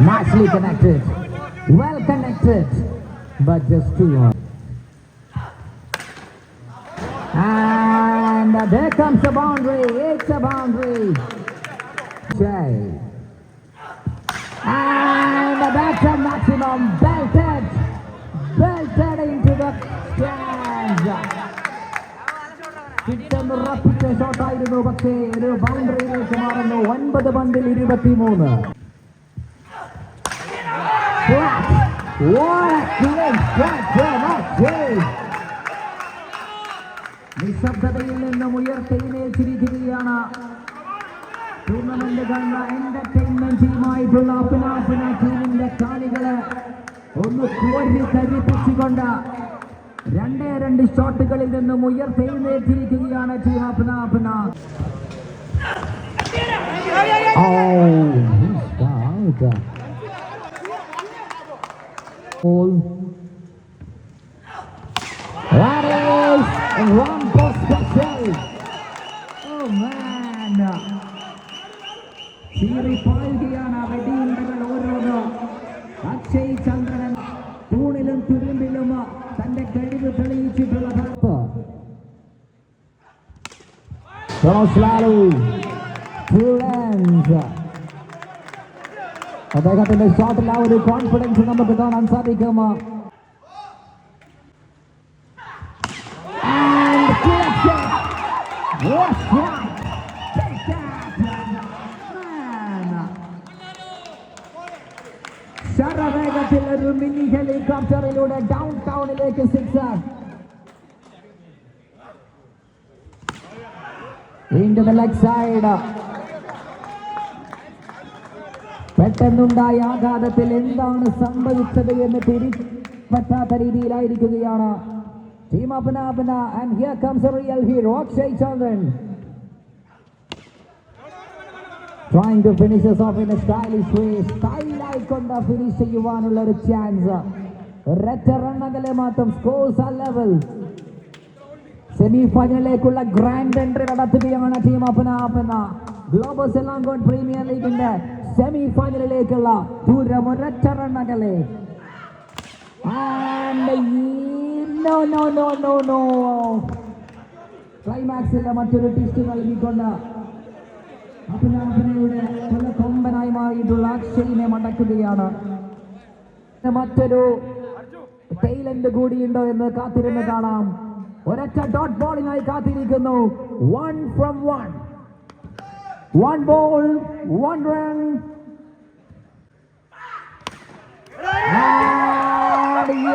Nicely connected. Well connected. But just too hard. And there comes a boundary. It's a boundary. Jay. And that's a maximum. കിട്ടുന്ന ഉറപ്പിച്ച ഷോട്ടായിരുന്നു. പക്ഷേ ഒരു ബൗണ്ടറിയിലേക്ക് മാറുന്നു. ഒൻപത് പന്തിൽ ഇരുപത്തി മൂന്ന്. നിശബ്ദതയിൽ നിന്നും ഉയർത്തെഴുന്നേറ്റിരിക്കുകയാണ് ടൂർണമെന്റ് കണ്ട എന്റർടൈൻമെന്റ് ടീമായിട്ടുള്ള അഭിലാഷന ടീമിന്റെ കാണികളെ ഒന്ന് കോരി തരിപ്പിച്ചുകൊണ്ട് രണ്ടേ രണ്ട് ഷോട്ടുകളിൽ നിന്നും ഉയർത്തെഴുന്നേറ്റിരിക്കുകയാണ് team out. Goal. That is Rambo Roslalu. Full ends. അദ്ദേഹത്തിന്റെ ഷോട്ടിൽ ആ ഒരു കോൺഫിഡൻസ് നമുക്ക് കാണാൻ സാധിക്കും. ശരവേഗത്തിൽ ഒരു മിനി ഹെലികോപ്റ്ററിലൂടെ ഡൗൺ ടൗണിലേക്ക് സിക്സ് the leg side. പെട്ടെന്നുണ്ടായ ആഘാതത്തിൽ എന്താണ് സംഭവിച്ചത് എന്ന് തിരിപ്പറ്റാത്ത രീതിയിലായിരിക്കുകയാണ്. Team Appana Appana and here comes real hero Akshay Chandran trying to finish us off in a സ്റ്റൈലായിക്കൊണ്ട് ഫിനിഷ് ചെയ്യുവാനുള്ള ഒരു ചാൻസ് ഒരൊറ്റ റൺ അകലെ മാത്രം സ്കോർസ് ആ ലെവൽ സെമി ഫൈനലിലേക്കുള്ള ഗ്രാൻഡ് എൻട്രി നടത്തുകയാണ് ടീം അപ്പന എന്ന ഗ്ലോബൽ സെലാങ്കോൺ പ്രീമിയർ ലീഗിന്റെ സെമി ഫൈനലിലേക്കുള്ള നോ നോ നോ ക്ലൈമാക്സിലെ മറ്റൊരു ടിസ്റ്റ് നൽകിക്കൊണ്ട് പല കൊമ്പനായി മാറിയിട്ടുള്ള അക്ഷയിനെ മടക്കുകയാണ്. മറ്റൊരു ടൈലന്റ് കൂടിയുണ്ടോ എന്ന് കാത്തിരുന്ന് കാണാം. ഒരൊറ്റ ഡോട്ട് ബോളിനായി കാത്തിരിക്കുന്നു. One from one one ball one run വലിയ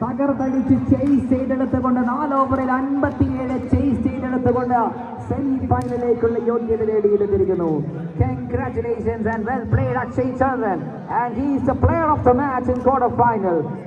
തകർത്തടിച്ച് ചേസ് ചെയ്തെടുത്തുകൊണ്ട് നാല് ഓവറിൽ അൻപത്തിയേഴ് ചേസ് ചെയ്തെടുത്തുകൊണ്ട് സെമി ഫൈനലിലേക്കുള്ള യോഗ്യത നേടിയെടുത്തിരിക്കുന്നു. Congratulations and well played Akshay Chandran. And he is the player of the match in quarter final.